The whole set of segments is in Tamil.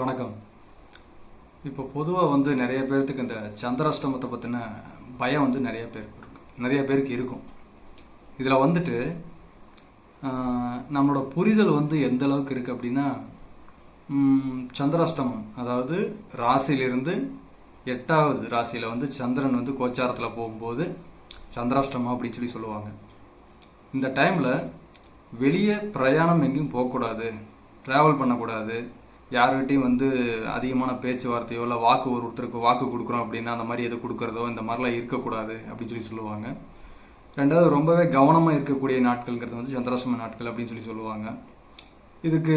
வணக்கம். இப்போ பொதுவாக வந்து நிறைய பேர்த்துக்கு இந்த சந்திராஷ்டமத்தை பற்றின பயம் வந்து நிறைய பேருக்கு இருக்கு. நிறைய பேருக்கு இருக்கும். இதில் வந்துட்டு நம்மளோட புரிதல் வந்து எந்த அளவுக்கு இருக்குது அப்படின்னா சந்திராஷ்டமம் அதாவது ராசியிலிருந்து எட்டாவது ராசியில் வந்து சந்திரன் வந்து கோச்சாரத்தில் போகும்போது சந்திராஷ்டமம் அப்படின்னு சொல்லி சொல்லுவாங்க. இந்த டைமில் வெளியே பிரயாணம் எங்கேயும் போகக்கூடாது. ட்ராவல் பண்ணக்கூடாது. யார்கிட்டையும் வந்து அதிகமான பேச்சுவார்த்தையோ இல்லை வாக்கு ஒரு ஒருத்தருக்கு வாக்கு கொடுக்குறோம் அப்படின்னா அந்த மாதிரி எது கொடுக்குறதோ இந்த மாதிரிலாம் இருக்கக்கூடாது அப்படின்னு சொல்லி சொல்லுவாங்க. ரெண்டாவது ரொம்பவே கவனமாக இருக்கக்கூடிய நாட்கள்ங்கிறது வந்து சந்திராசிரம நாட்கள் அப்படின்னு சொல்லி சொல்லுவாங்க. இதுக்கு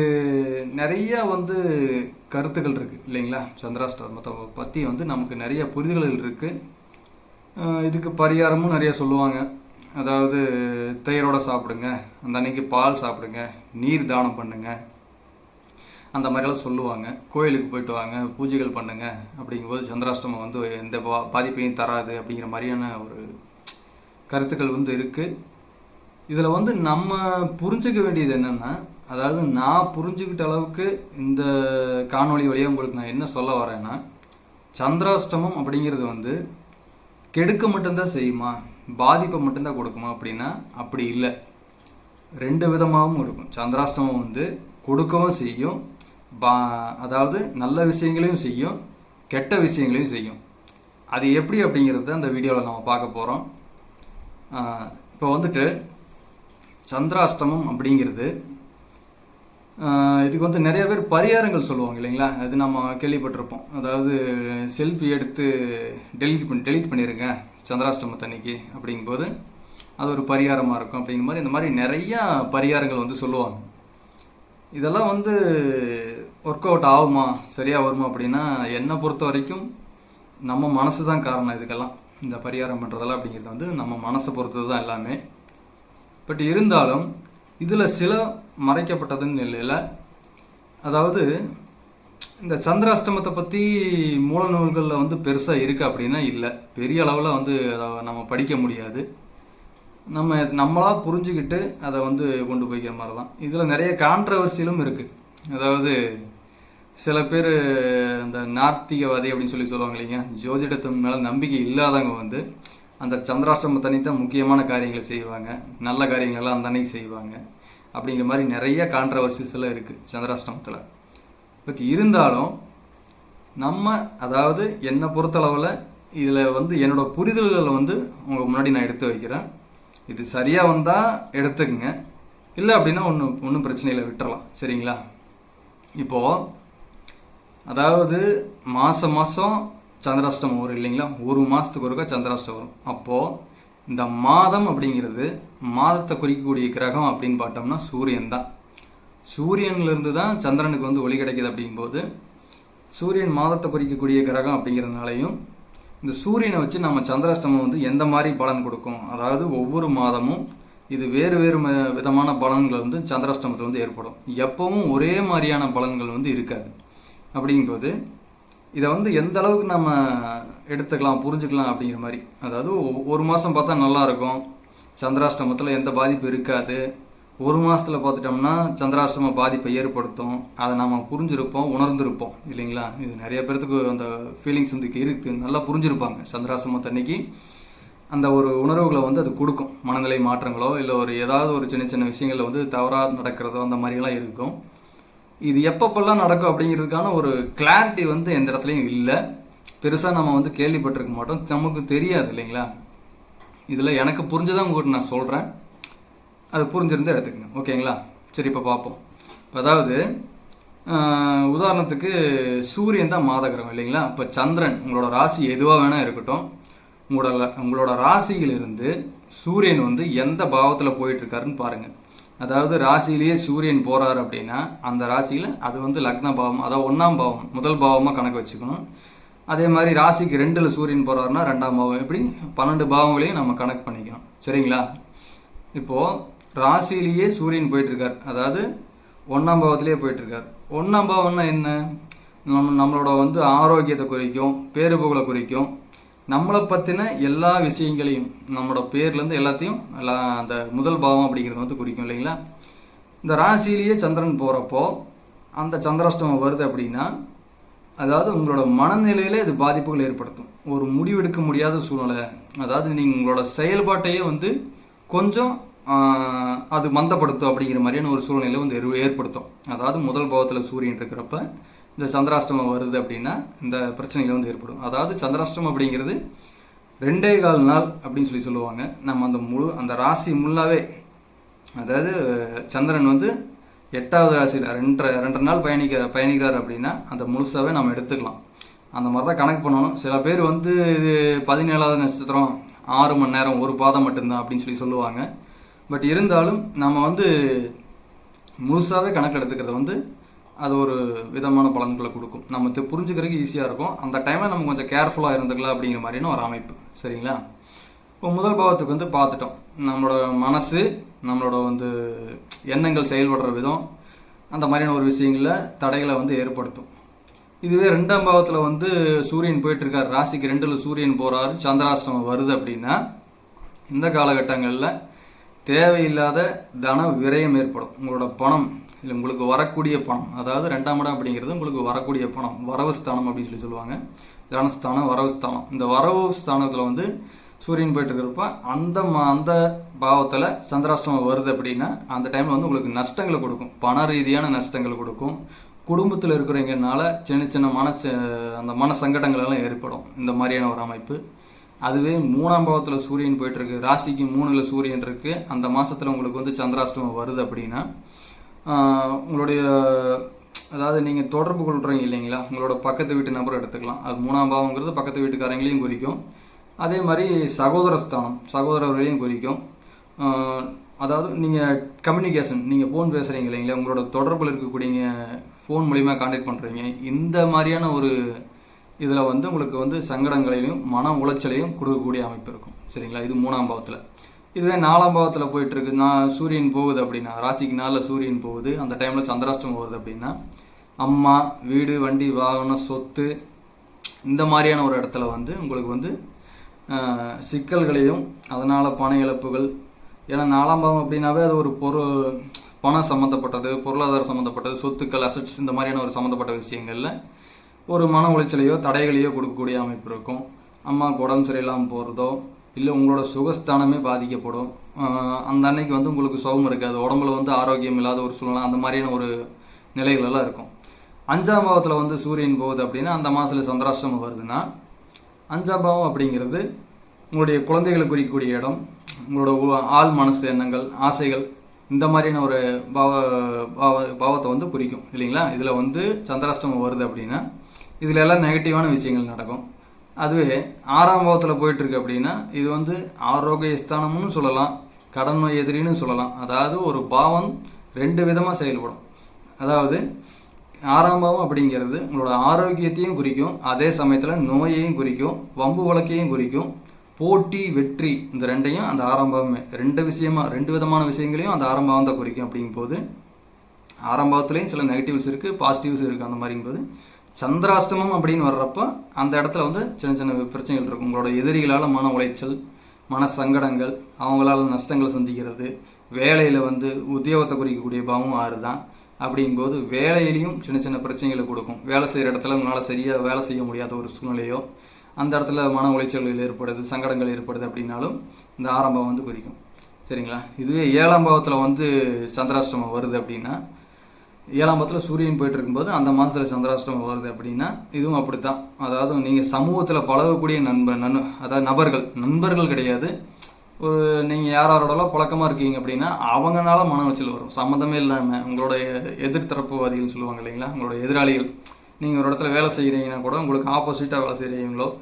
நிறைய வந்து கருத்துக்கள் இருக்குது இல்லைங்களா? சந்திராஷ்டமத்தை பற்றி வந்து நமக்கு நிறைய புரிதல்கள் இருக்குது இதுக்கு பரிகாரமும் நிறைய சொல்லுவாங்க. அதாவது தயிரோடு சாப்பிடுங்க அந்த அன்னைக்கு பால் சாப்பிடுங்க நீர் தானம் பண்ணுங்கள் அந்த மாதிரிலாம் சொல்லுவாங்க. கோயிலுக்கு போயிட்டு வாங்க பூஜைகள் பண்ணுங்க. அப்படிங்கும்போது சந்திராஷ்டமம் வந்து எந்த பா- பாதிப்பையும் தராது அப்படிங்கிற மாதிரியான ஒரு கருத்துக்கள் வந்து இருக்குது இதில் வந்து நம்ம புரிஞ்சுக்க வேண்டியது என்னென்னா அதாவது நான் புரிஞ்சுக்கிட்ட அளவுக்கு இந்த காணொளி வழியாக உங்களுக்கு நான் என்ன சொல்ல வரேன்னா சந்திராஷ்டமம் அப்படிங்கிறது வந்து கெடுக்க மட்டும்தான் செய்யுமா? பாதிப்பை மட்டும்தான் கொடுக்குமா அப்படின்னா அப்படி இல்லை. ரெண்டு விதமாகவும் இருக்கும். சந்திராஷ்டமம் வந்து கொடுக்கவும் செய்யும் பா அதாவது நல்ல விஷயங்களையும் செய்யும் கெட்ட விஷயங்களையும் செய்யும். அது எப்படி அப்படிங்கிறத அந்த வீடியோவில் நம்ம பார்க்க போகிறோம் இப்போ வந்துட்டு சந்திராஷ்டமம் அப்படிங்கிறது இதுக்கு வந்து நிறைய பேர் பரிகாரங்கள் சொல்லுவாங்க இல்லைங்களா? அது நம்ம கேள்விப்பட்டிருப்போம். அதாவது செல்ஃபி எடுத்து டெலிட் பண்ணி டெலிட் பண்ணிடுங்க சந்திராஷ்டமத்தன்னைக்கு அப்படிங்கும்போது. அது ஒரு பரிகாரமாக இருக்கும் அப்படிங்கிற மாதிரி இந்த மாதிரி நிறையா பரிகாரங்கள் வந்து சொல்லுவாங்க. இதெல்லாம் வந்து ஒர்க் அவுட் ஆகுமா? சரியாக வருமா அப்படின்னா என்னை பொறுத்த வரைக்கும் நம்ம மனசு தான் காரணம் இதுக்கெல்லாம். இந்த பரிகாரம் பண்ணுறதெல்லாம் அப்படிங்கிறது வந்து நம்ம மனசை பொறுத்தது தான் எல்லாமே. பட் இருந்தாலும் இதில் சில மறைக்கப்பட்டதுன்னு இல்லை அதாவது இந்த சந்திராஷ்டமத்தை பற்றி மூல நூல்களில் வந்து பெருசாக இருக்குது அப்படின்னா இல்லை. பெரிய அளவில் வந்து அதை நம்ம படிக்க முடியாது. நம்ம நம்மளாக புரிஞ்சுக்கிட்டு அதை வந்து கொண்டு போய்க்கிற மாதிரி தான் இதில் நிறைய கான்ட்ரவர்சிலும் இருக்குது அதாவது சில பேர் இந்த நாத்திகவாதி அப்படின்னு சொல்லி சொல்லுவாங்க இல்லைங்க ஜோதிடத்தின் மேலே நம்பிக்கை இல்லாதவங்க வந்து அந்த சந்திராஷ்டமம் தான் முக்கியமான காரியங்களை செய்வாங்க நல்ல காரியங்கள்லாம் அந்த அன்னைக்கு செய்வாங்க. அப்படிங்கிற மாதிரி நிறைய கான்ட்ரவர்சிஸ் எல்லாம் இருக்குது சந்திராஷ்டமத்தில் பட் இருந்தாலும் நம்ம அதாவது என்னை பொறுத்தளவில் இதில் வந்து என்னோட புரிதல்களை வந்து உங்கள் முன்னாடி நான் எடுத்து வைக்கிறேன். இது சரியாக வந்தால் எடுத்துக்கங்க. இல்லை அப்படின்னா ஒன்றும் ஒன்றும் பிரச்சனை இல்லை விட்டுறலாம். சரிங்களா? இப்போது அதாவது மாதம் மாதம் சந்திராஷ்டமம் வரும் இல்லைங்களா? ஒரு மாதத்துக்கு ஒருக்கா சந்திராஷ்டம் வரும். அப்போது இந்த மாதம் அப்படிங்கிறது மாதத்தை குறிக்கக்கூடிய கிரகம் அப்படின்னு பார்த்தோம்னா சூரியன் தான். சூரியன்லேருந்து தான் சந்திரனுக்கு வந்து ஒளி கிடைக்கிது அப்படிங்கும்போது சூரியன் மாதத்தை குறிக்கக்கூடிய கிரகம் அப்படிங்கிறதுனாலையும் இந்த சூரியனை வச்சு நம்ம சந்திராஷ்டமம் வந்து எந்த மாதிரி பலன் கொடுக்கும்? அதாவது ஒவ்வொரு மாதமும் இது வேறு வேறு ம- விதமான பலன்கள் வந்து சந்திராஷ்டமத்தில் வந்து ஏற்படும். எப்பவும் ஒரே மாதிரியான பலன்கள் வந்து இருக்காது. அப்படிங்கும்போது இதை வந்து எந்த அளவுக்கு நம்ம எடுத்துக்கலாம் புரிஞ்சுக்கலாம் அப்படிங்கிற மாதிரி. அதாவது ஒ- ஒரு மாதம் பார்த்தா நல்லாயிருக்கும். சந்திராஷ்டமத்தில் எந்த பாதிப்பு இருக்காது. ஒரு மாதத்தில் பார்த்துட்டோம்னா சந்திராஷ்டம பாதிப்பை ஏற்படுத்தும். அதை நம்ம புரிஞ்சிருப்போம் உணர்ந்திருப்போம். இல்லைங்களா? இது நிறைய பேர்த்துக்கு அந்த ஃபீலிங்ஸ் வந்து இருக்குது நல்லா புரிஞ்சிருப்பாங்க. சந்திராஷ்டமத்தன்னைக்கு அந்த ஒரு உணர்வுகளை வந்து அது கொடுக்கும். மனநிலை மாற்றங்களோ இல்லை ஒரு ஏதாவது ஒரு சின்ன சின்ன விஷயங்கள்ல வந்து தவறாக நடக்கிறதோ அந்த மாதிரிலாம் இருக்கும். இது எப்பப்பெல்லாம் நடக்கும் அப்படிங்கிறதுக்கான ஒரு கிளாரிட்டி வந்து எந்த இடத்துலையும் இல்லை. பெருசாக நம்ம வந்து கேள்விப்பட்டிருக்க மாட்டோம். நமக்கு தெரியாது இல்லைங்களா? இதில் எனக்கு புரிஞ்சதான் உங்கள்கிட்ட நான் சொல்கிறேன் அது புரிஞ்சிருந்தே எடுத்துக்கங்க. ஓகேங்களா? சரி இப்போ பார்ப்போம். இப்போ அதாவது உதாரணத்துக்கு சூரியன் தான் மாதகிரகம் இல்லைங்களா? இப்போ சந்திரன் உங்களோட ராசி எதுவாக வேணால் இருக்கட்டும். உங்களோட உங்களோட ராசியிலிருந்து சூரியன் வந்து எந்த பாவத்தில் போயிட்டு இருக்காருன்னு அதாவது ராசியிலேயே சூரியன் போறாரு அப்படின்னா அந்த ராசியில் அது வந்து லக்ன பாவம் அதாவது ஒன்றாம் பாவம் முதல் பாவமாக கணக்கு வச்சுக்கணும். அதே மாதிரி ராசிக்கு ரெண்டுல சூரியன் போகிறாருன்னா ரெண்டாம் பாவம். இப்படி பன்னெண்டு பாவங்களையும் நம்ம கணக்கு பண்ணிக்கணும். சரிங்களா? இப்போ ராசியிலேயே சூரியன் போயிட்டு இருக்கார் அதாவது ஒன்றாம் பாவத்திலேயே போயிட்டு இருக்கார் ஒன்றாம் பாவம்னா என்ன? நம்ம நம்மளோட வந்து ஆரோக்கியத்தை குறிக்கும் பேரு புகழை குறிக்கும் நம்மளை பற்றின எல்லா விஷயங்களையும் நம்மளோட பேர்லேருந்து எல்லாத்தையும் எல்லா அந்த முதல் பாவம் அப்படிங்கிறது வந்து குறிக்கும் இல்லைங்களா? இந்த ராசியிலேயே சந்திரன் போகிறப்போ அந்த சந்திராஷ்டமம் வருது அப்படின்னா அதாவது உங்களோட மனநிலையில இது பாதிப்புகள் ஏற்படுத்தும். ஒரு முடிவெடுக்க முடியாத சூழ்நிலை. அதாவது நீங்கள் உங்களோட செயல்பாட்டையே வந்து கொஞ்சம் அது மந்தப்படுத்தும் அப்படிங்கிற மாதிரியான ஒரு சூழ்நிலை வந்து ஏற்படுத்தும். அதாவது முதல் பாவத்தில் சூரியன் இருக்கிறப்ப இந்த சந்திராஷ்டமம் வருது அப்படின்னா இந்த பிரச்சனைகள் வந்து ஏற்படும். அதாவது சந்திராஷ்டமம் அப்படிங்கிறது ரெண்டே கால் நாள் அப்படின்னு சொல்லி சொல்லுவாங்க. நம்ம அந்த முழு அந்த ராசி முல்லாவே அதாவது சந்திரன் வந்து எட்டாவது ராசியில் ரெண்டரை ரெண்டரை நாள் பயணிக்க பயணிக்கிறார் அப்படின்னா அந்த முழுசாவே நம்ம எடுத்துக்கலாம். அந்த மாதிரி தான் கணக்கு பண்ணணும். சில பேர் வந்து இது பதினேழாவது நட்சத்திரம் ஆறு மணி நேரம் ஒரு பாதம் மட்டும்தான் அப்படின்னு சொல்லி சொல்லுவாங்க. பட் இருந்தாலும் நம்ம வந்து முழுசாகவே கணக்கு எடுத்துக்கிறத வந்து அது ஒரு விதமான பலன்களை கொடுக்கும். நம்ம புரிஞ்சுக்கிறதுக்கு ஈஸியாக இருக்கும். அந்த டைமில் நம்ம கொஞ்சம் கேர்ஃபுல்லாக இருந்துக்கலாம் அப்படிங்கிற மாதிரின்னு ஒரு அமைப்பு. சரிங்களா? இப்போ முதல் பாவத்துக்கு வந்து பார்த்துட்டோம். நம்மளோட மனசு நம்மளோட வந்து எண்ணங்கள் செயல்படுற விதம் அந்த மாதிரியான ஒரு விஷயங்களில் தடைகளை வந்து ஏற்படுத்தும். இதுவே ரெண்டாம் பாவத்தில் வந்து சூரியன் போயிட்டுருக்கார். ராசிக்கு ரெண்டில் சூரியன் போகிறாரு சந்திராஷ்டமம் வருது அப்படின்னா இந்த காலகட்டங்களில் தேவையில்லாத தன விரயம் ஏற்படும். உங்களோட பணம் இல்லை உங்களுக்கு வரக்கூடிய பணம் அதாவது ரெண்டாம் இடம் அப்படிங்கிறது உங்களுக்கு வரக்கூடிய பணம் வரவு ஸ்தானம் அப்படின்னு சொல்லி சொல்லுவாங்க. தனஸ்தானம் வரவு ஸ்தானம். இந்த வரவு ஸ்தானத்தில் வந்து சூரியன் போயிட்டு இருக்கிறப்ப அந்த ம- அந்த பாவத்தில் சந்திராஷ்டமம் வருது அப்படின்னா அந்த டைமில் வந்து உங்களுக்கு நஷ்டங்களை கொடுக்கும். பண ரீதியான நஷ்டங்களை கொடுக்கும். குடும்பத்தில் இருக்கிறவங்கனால சின்ன சின்ன மன ச- அந்த மன சங்கடங்கள் எல்லாம் ஏற்படும். இந்த மாதிரியான ஒரு அமைப்பு. அதுவே மூணாம் பாவத்தில் சூரியன் போயிட்டு இருக்கு. ராசிக்கு மூணுல சூரியன் இருக்கு. அந்த மாசத்துல உங்களுக்கு வந்து சந்திராஷ்டமம் வருது அப்படின்னா உங்களுடைய அதாவது நீங்கள் தொடர்பு கொள்றீங்க இல்லைங்களா? உங்களோட பக்கத்து வீட்டு நபரை எடுத்துக்கலாம். அது மூணாம் பாவங்கிறது பக்கத்து வீட்டுக்காரங்களையும் குறிக்கும். அதே மாதிரி சகோதர ஸ்தானம் சகோதரர்களையும் குறிக்கும். அதாவது நீங்கள் கம்யூனிகேஷன் நீங்கள் ஃபோன் பேசுகிறீங்க இல்லைங்களா? உங்களோட தொடர்பில் இருக்கக்கூடிய ஃபோன் மூலிமா காண்டாக்ட் பண்ணுறீங்க இந்த மாதிரியான ஒரு இதில் வந்து உங்களுக்கு வந்து சங்கடங்களையும் மன உளைச்சலையும் கொடுக்கக்கூடிய அமைப்பு இருக்கும். சரிங்களா? இது மூணாம் பாவத்தில். இதுவே நாலாம் பாவத்தில் போயிட்டு இருக்கு நான் சூரியன் போகுது அப்படின்னா ராசிக்கு நாளில் சூரியன் போகுது. அந்த டைமில் சந்திராஷ்டம் போகுது அப்படின்னா அம்மா வீடு வண்டி வாகனம் சொத்து இந்த மாதிரியான ஒரு இடத்துல வந்து உங்களுக்கு வந்து சிக்கல்களையும் அதனால் பண இழப்புகள் ஏன்னா நாலாம் பாவம் அப்படின்னாவே அது ஒரு பொருள் பணம் சம்மந்தப்பட்டது பொருளாதாரம் சம்மந்தப்பட்டது சொத்துக்கள் அசட்ஸ் இந்த மாதிரியான ஒரு சம்மந்தப்பட்ட விஷயங்களில் ஒரு மன உளைச்சலையோ தடைகளையோ கொடுக்கக்கூடிய அமைப்பு இருக்கும். அம்மாவுக்கு உடம்பு சரியில்லாமல் போகிறதோ இல்லை உங்களோட சுகஸ்தானமே பாதிக்கப்படும். அந்த அன்னைக்கு வந்து உங்களுக்கு சுகம் இருக்காது. உடம்புல வந்து ஆரோக்கியம் இல்லாத ஒரு சூழ்நிலை அந்த மாதிரியான ஒரு நிலைகளெல்லாம் இருக்கும். அஞ்சாம் பாவத்தில் வந்து சூரியன் போகுது அப்படின்னா அந்த மாதத்தில் சந்திராஷ்டமம் வருதுன்னா அஞ்சாம் பாவம் அப்படிங்கிறது உங்களுடைய குழந்தைகளை குறிக்கக்கூடிய இடம் உங்களோட ஆள் மனசு எண்ணங்கள் ஆசைகள் இந்த மாதிரியான ஒரு பாவ பாவ பாவத்தை வந்து குறிக்கும் இல்லைங்களா? இதில் வந்து சந்திராஷ்டமம் வருது அப்படின்னா இதில் எல்லாம் நெகட்டிவான விஷயங்கள் நடக்கும். அதுவே ஆறாம் பாவத்தில் போயிட்டுருக்கு அப்படின்னா இது வந்து ஆரோக்கிய ஸ்தானம்னு சொல்லலாம் கடன் நோய் எதிரின்னு சொல்லலாம். அதாவது ஒரு பாவம் ரெண்டு விதமாக செயல்படும். அதாவது ஆறாம் பாவம் அப்படிங்கிறது உங்களோட ஆரோக்கியத்தையும் குறிக்கும் அதே சமயத்தில் நோயையும் குறிக்கும் வம்பு வழக்கையும் குறிக்கும் போட்டி வெற்றி இந்த ரெண்டையும் அந்த ஆரம்பமே ரெண்டு விஷயமா ரெண்டு விதமான விஷயங்களையும் அந்த ஆரம்பம் தான் குறிக்கும் அப்படிங்கும்போது போது பாவத்துலேயும் சில நெகட்டிவ்ஸ் இருக்குது பாசிட்டிவ்ஸ் இருக்குது அந்த மாதிரிங்கும்போது சந்திராஷ்டமம் அப்படின்னு வர்றப்போ அந்த இடத்துல வந்து சின்ன சின்ன பிரச்சனைகள் இருக்கும். உங்களோட எதிரிகளால் மன உளைச்சல் மன சங்கடங்கள் அவங்களால நஷ்டங்களை சந்திக்கிறது வேலையில் வந்து உத்தியோகத்தை குறிக்கக்கூடிய பாவம் ஆறு தான் அப்படிங்கும்போது வேலையிலையும் சின்ன சின்ன பிரச்சனைகளை கொடுக்கும். வேலை செய்கிற இடத்துல உங்களால் சரியாக வேலை செய்ய முடியாத ஒரு சூழ்நிலையோ அந்த இடத்துல மன உளைச்சல்கள் ஏற்படுது சங்கடங்கள் ஏற்படுது அப்படின்னாலும் இந்த ஆரம்பம் வந்து குறிக்கும். சரிங்களா? இதுவே ஏழாம் பாவத்தில் வந்து சந்திராஷ்டமம் வருது அப்படின்னா ஏழாம் பாவத்தில் சூரியன் போயிட்டு இருக்கும்போது அந்த மாதத்தில் சந்திராஷ்டமம் வருது அப்படின்னா இதுவும் அப்படித்தான். அதாவது நீங்கள் சமூகத்தில் பழகக்கூடிய நண்பர் நன் அதாவது நபர்கள் நண்பர்கள் கிடையாது. ஒரு நீங்கள் யாரோடலாம் பழக்கமாக இருக்கீங்க அப்படின்னா அவங்கனால மன உளைச்சல் வரும். சம்மந்தமே இல்லாமல் உங்களோட எ- எதிர்த்தரப்புவாதிகள் சொல்லுவாங்க இல்லைங்களா? உங்களோட எதிராளிகள். நீங்கள் ஒரு இடத்துல வேலை செய்கிறீங்கன்னா கூட உங்களுக்கு ஆப்போசிட்டாக வேலை செய்கிறீங்களோ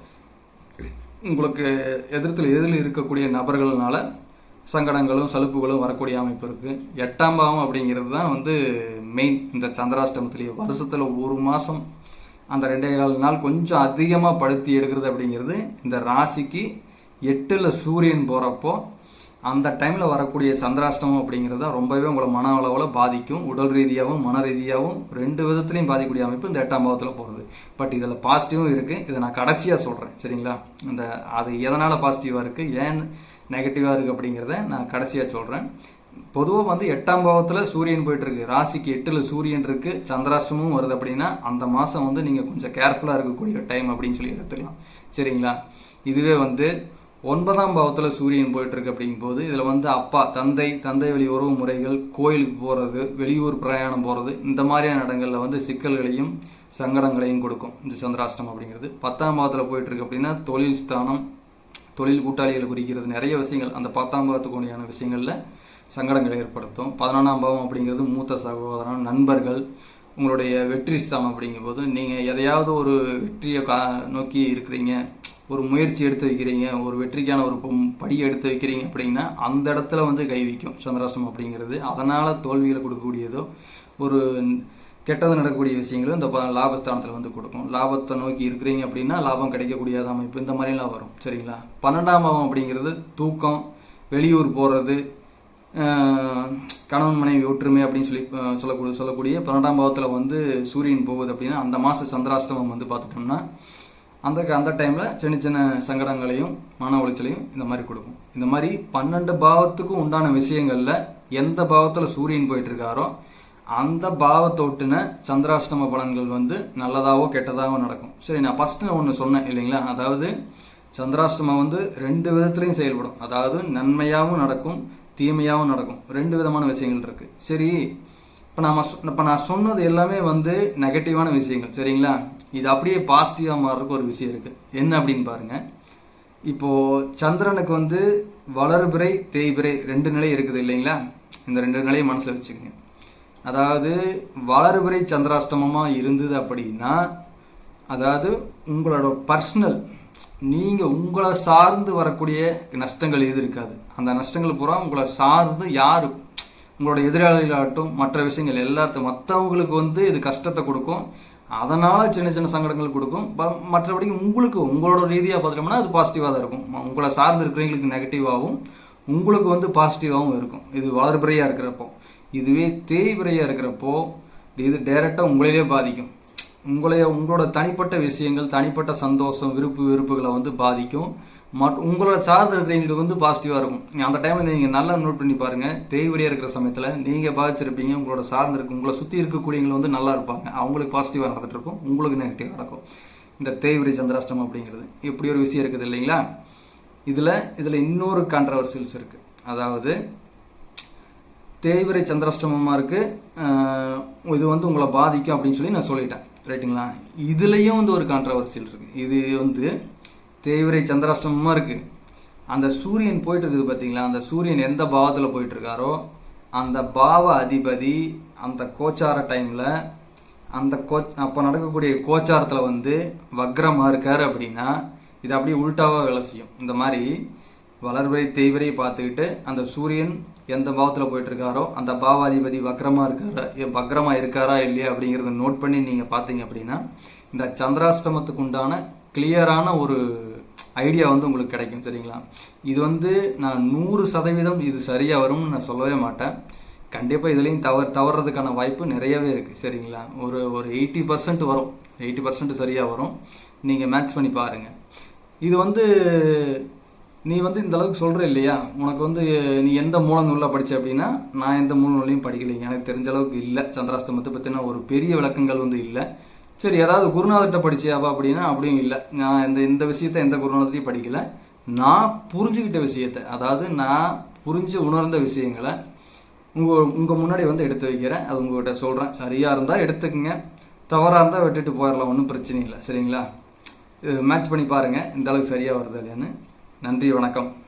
உங்களுக்கு எதிர்த்துல எதிரில் இருக்கக்கூடிய நபர்கள்னால சங்கடங்களும் சலுப்புகளும் வரக்கூடிய அமைப்பு இருக்குது எட்டாம் பாவம் அப்படிங்கிறது தான் வந்து மெயின் இந்த சந்திராஷ்டமத்துலேயே. வருஷத்தில் ஒரு மாதம் அந்த ரெண்டே கால் நாள் கொஞ்சம் அதிகமாக படுத்தி எடுக்கிறது அப்படிங்கிறது இந்த ராசிக்கு எட்டில் சூரியன் போகிறப்போ அந்த டைமில் வரக்கூடிய சந்திராஷ்டமம் அப்படிங்கிறது தான் ரொம்பவே உங்களை மன அளவில் பாதிக்கும். உடல் ரீதியாகவும் மன ரீதியாகவும் ரெண்டு விதத்துலையும் பாதிக்கக்கூடிய அமைப்பு இந்த எட்டாம் பாவத்தில் போகிறது பட் இதில் பாசிட்டிவும் இருக்குது இதை நான் கடைசியாக சொல்கிறேன் சரிங்களா? இந்த அது எதனால் பாசிட்டிவாக இருக்குது ஏன் நெகட்டிவாக இருக்குது அப்படிங்கிறத நான் கடைசியாக சொல்கிறேன் பொதுவாக வந்து எட்டாம் பாவத்தில் சூரியன் போயிட்டு இருக்கு ராசிக்கு எட்டில் சூரியன் இருக்கு சந்திராஷ்டமும் வருது அப்படின்னா அந்த மாதம் வந்து நீங்கள் கொஞ்சம் கேர்ஃபுல்லாக இருக்கக்கூடிய டைம் அப்படின்னு சொல்லி எடுத்துக்கலாம். சரிங்களா? இதுவே வந்து ஒன்பதாம் பாவத்தில் சூரியன் போயிட்டு இருக்கு அப்படிங்கும்போது இதில் வந்து அப்பா தந்தை தந்தை வழி உறவு முறைகள் கோயிலுக்கு போகிறது வெளியூர் பிரயாணம் போகிறது இந்த மாதிரியான இடங்களில் வந்து சிக்கல்களையும் சங்கடங்களையும் கொடுக்கும். இந்த சந்திராஷ்டம் அப்படிங்கிறது. பத்தாம் பாவத்தில் போயிட்டு இருக்கு அப்படின்னா தொழில் ஸ்தானம் தொழில் கூட்டாளிகளை குறிக்கிறது நிறைய விஷயங்கள். அந்த பத்தாம் பாவத்துக்குடியான விஷயங்களில் சங்கடங்களை ஏற்படுத்தும். பதினொன்றாம் பாவம் அப்படிங்கிறது மூத்த சகோதரன் நண்பர்கள் உங்களுடைய வெற்றி ஸ்தானம் அப்படிங்கும்போது நீங்கள் எதையாவது ஒரு வெற்றியை கா நோக்கி இருக்கிறீங்க ஒரு முயற்சி எடுத்து வைக்கிறீங்க ஒரு வெற்றிக்கான ஒரு படியை எடுத்து வைக்கிறீங்க அப்படின்னா அந்த இடத்துல வந்து கை வைக்கும். சந்திராஷ்டம் அப்படிங்கிறது. அதனால் தோல்விகளை கொடுக்கக்கூடியதோ ஒரு கெட்டது நடக்கக்கூடிய விஷயங்களும் இந்த லாபஸ்தானத்தில் வந்து கொடுக்கும். லாபத்தை நோக்கி இருக்கிறீங்க அப்படின்னா லாபம் கிடைக்கக்கூடிய அமைப்பு. இந்த மாதிரிலாம் வரும். சரிங்களா? பன்னெண்டாம் பாவம் அப்படிங்கிறது தூக்கம் வெளியூர் போகிறது கணவன் மனைவி ஒற்றுமை அப்படின்னு சொல்லி சொல்லக்கூடிய சொல்லக்கூடிய பன்னெண்டாம் பாவத்தில் வந்து சூரியன் போகுது அப்படின்னா அந்த மாத சந்திராஷ்டமம் வந்து பார்த்துட்டோம்னா அந்த அந்த டைமில் சின்ன சின்ன சங்கடங்களையும் மன உளைச்சலையும் இந்த மாதிரி கொடுக்கும். இந்த மாதிரி பன்னெண்டு பாவத்துக்கும் உண்டான விஷயங்களில் எந்த பாவத்தில் சூரியன் போயிட்டு இருக்காரோ அந்த பாவத்தோட்டுன சந்திராஷ்டம பலன்கள் வந்து நல்லதாகவோ கெட்டதாகவோ நடக்கும். சரி நான் ஃபஸ்ட்டு ஒன்று சொன்னேன் இல்லைங்களா? அதாவது சந்திராஷ்டமம் வந்து ரெண்டு விதத்துலையும் செயல்படும். அதாவது நன்மையாகவும் நடக்கும் தீமையாகவும் நடக்கும். ரெண்டு விதமான விஷயங்கள் இருக்குது சரி இப்போ நாம் சொ- இப்போ நான் சொன்னது எல்லாமே வந்து நெகட்டிவான விஷயங்கள் சரிங்களா? இது அப்படியே பாசிட்டிவாக மாறுறதுக்கு ஒரு விஷயம் இருக்குது என்ன அப்படின்னு பாருங்கள் இப்போது சந்திரனுக்கு வந்து வளர்பிறை தேய்பிறை ரெண்டு நிலை இருக்குது இல்லைங்களா? இந்த ரெண்டு நிலையை மனசில் வச்சுக்கோங்க. அதாவது வளர்பிறை சந்திராஷ்டமமாக இருந்தது அப்படின்னா அதாவது உங்களோட பர்சனல் நீங்கள் உங்களை சார்ந்து வரக்கூடிய நஷ்டங்கள் எது இருக்காது. அந்த நஷ்டங்கள் பூரா உங்களை சார்ந்து யார்? உங்களோட எதிராளிகளாகட்டும் மற்ற விஷயங்கள் எல்லாத்தையும் மற்றவங்களுக்கு வந்து இது கஷ்டத்தை கொடுக்கும். அதனால் சின்ன சின்ன சங்கடங்கள் கொடுக்கும். ப- மற்றபடி உங்களுக்கு உங்களோட ரீதியாக பார்த்துட்டோம்னா அது பாசிட்டிவாக தான் இருக்கும். உங்களை சார்ந்து இருக்கிறவங்களுக்கு நெகட்டிவாகவும் உங்களுக்கு வந்து பாசிட்டிவாகவும் இருக்கும். இது வளர்பிறையாக இருக்கிறப்போ. இதுவே தேய்விரையாக இருக்கிறப்போ இது டைரெக்டாக உங்களையே பாதிக்கும். உங்களைய உங்களோட தனிப்பட்ட விஷயங்கள் தனிப்பட்ட சந்தோஷம் விருப்பு வெறுப்புகளை வந்து பாதிக்கும். மட் உங்களோட சார்ந்து இருக்கிறவங்களுக்கு வந்து பாசிட்டிவாக இருக்கும். அந்த டைமில் நீங்கள் நல்லா நோட் பண்ணி பாருங்கள் தேய்வரியாக இருக்கிற சமயத்தில் நீங்கள் பாதிச்சிருப்பீங்க. உங்களோட சார்ந்து இருக்கும் உங்களை சுற்றி இருக்கக்கூடியவங்க வந்து நல்லா இருப்பாங்க. அவங்களுக்கு பாசிட்டிவாக நடந்துட்டு இருக்கும். உங்களுக்கு நெகட்டிவ் நடக்கும். இந்த தேய்வரி சந்திராஷ்டம் அப்படிங்கிறது. இப்படி ஒரு விஷயம் இருக்குது இல்லைங்களா? இதில் இதில் இன்னொரு கான்ட்ரவர்சியல்ஸ் இருக்குது அதாவது தேய்விரை சந்திராஷ்டமமாக இருக்குது இது வந்து உங்களை பாதிக்கும் அப்படின்னு சொல்லி நான் சொல்லிட்டேன். ரைட்டுங்களா இதுலேயும் வந்து ஒரு கான்ட்ரவர்சியல் இருக்குது இது வந்து தேய்விரை சந்திராஷ்டமமாக இருக்குது அந்த சூரியன் போயிட்டு இருக்குது பார்த்தீங்களா அந்த சூரியன் எந்த பாவத்தில் போயிட்டுருக்காரோ அந்த பாவ அதிபதி அந்த கோச்சார டைமில் அந்த கோச் அப்போ நடக்கக்கூடிய கோச்சாரத்தில் வந்து வக்ரமாக இருக்கார் அப்படின்னா இது அப்படியே உல்ட்டாவாக வேலை செய்யும். இந்த மாதிரி வளர்வரை தெய்வரையும் பார்த்துக்கிட்டு அந்த சூரியன் எந்த பாவத்தில் போயிட்டுருக்காரோ அந்த பாவாதிபதி வக்ரமாக இருக்காரா வக்ரமாக இருக்காரா இல்லையா அப்படிங்கிறத நோட் பண்ணி நீங்கள் பார்த்தீங்க அப்படின்னா இந்த சந்திராஷ்டமத்துக்கு உண்டான கிளியரான ஒரு ஐடியா வந்து உங்களுக்கு கிடைக்கும் சரிங்களா? இது வந்து நான் நூறு சதவீதம் இது சரியாக வரும்னு நான் சொல்லவே மாட்டேன். கண்டிப்பாக இதுலேயும் தவறு தவறுறதுக்கான வாய்ப்பு நிறையவே இருக்குது சரிங்களா? ஒரு ஒரு எயிட்டி பர்சன்ட் வரும். எயிட்டி பர்சன்ட் சரியாக வரும். நீங்கள் மேட்ச் பண்ணி பாருங்கள் இது வந்து நீ வந்து இந்த அளவுக்கு சொல்கிற இல்லையா? உனக்கு வந்து நீ எந்த மூல நூலில் படித்த அப்படின்னா நான் எந்த மூல நூலையும் படிக்கலைங்க. எனக்கு தெரிஞ்ச அளவுக்கு இல்லை. சந்திராஸ்தமத்தை பற்றின ஒரு பெரிய விளக்கங்கள் வந்து இல்லை. சரி ஏதாவது குருநாதர்கிட்ட படிச்சியாப்பா அப்படின்னா அப்படியும் இல்லை. நான் இந்த இந்த விஷயத்த எந்த குருநாதத்தையும் படிக்கல. நான் புரிஞ்சுக்கிட்ட விஷயத்த அதாவது நான் புரிஞ்சு உணர்ந்த விஷயங்களை உங்கள் உங்கள் முன்னாடி வந்து எடுத்து வைக்கிறேன். அது உங்கள்கிட்ட சொல்கிறேன் சரியாக இருந்தால் எடுத்துக்கங்க. தவறாக இருந்தால் விட்டுட்டு போயிடலாம் ஒன்றும் பிரச்சனை இல்லை. சரிங்களா? இது மேட்ச் பண்ணி பாருங்கள் இந்த அளவுக்கு சரியாக வருது இல்லையான்னு. நன்றி வணக்கம்.